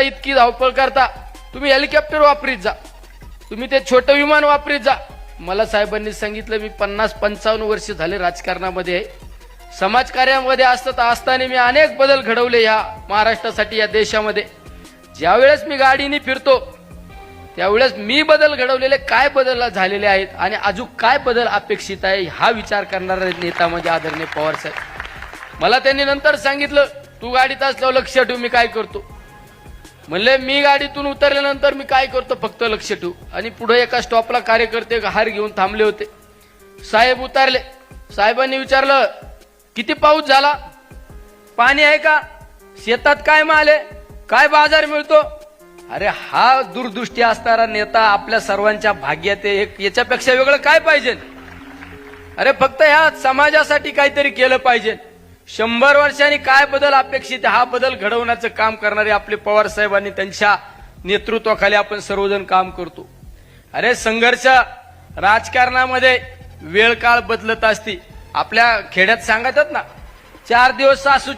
इतकी धावपळ करता तुम्ही हेलिकॉप्टर वापरीत जा. तुम्ही ते छोटं विमान वापरीत जा. मला साहेबांनी सांगितलं मी पन्नास पंचावन्न वर्ष झाले राजकारणामध्ये आहे. समाजकार्यामध्ये असतात असताना मी अनेक बदल घडवले या महाराष्ट्रासाठी या देशामध्ये. ज्यावेळेस मी गाडीने फिरतो त्यावेळेस मी बदल घडवलेले काय बदल झालेले आहेत आणि अजून काय बदल अपेक्षित आहे हा विचार करणारा नेता म्हणजे आदरणीय पवार साहेब. मला त्यांनी नंतर सांगितलं तू गाडीत असल्यावर लक्ष ठेवू मी काय करतो? म्हणले मी गाडीतून उतरल्यानंतर मी काय करतो? फक्त लक्ष ठेवू. आणि पुढे एका स्टॉपला कार्यकर्ते हार घेऊन थांबले होते. साहेब उतरले. साहेबांनी विचारलं किती पाऊस झाला? पाणी आहे का? शेतात काय माल आहे? काय बाजार मिळतो? अरे हा दूरदृष्टी असणारा नेता आपल्या सर्वांच्या भाग्यात एक याच्यापेक्षा वेगळं काय पाहिजे? अरे फक्त ह्या समाजासाठी काहीतरी केलं पाहिजे. शंभर वर्षांनी काय बदल अपेक्षित हा बदल घडवण्याचं काम करणारे आपले पवार साहेबांनी त्यांच्या नेतृत्वाखाली आपण सर्वजण काम करतो. अरे संघर्ष राजकारणामध्ये वेळ काळ बदलत असती. आपल्या खेड्यात सांगतात ना चार दिवस सासू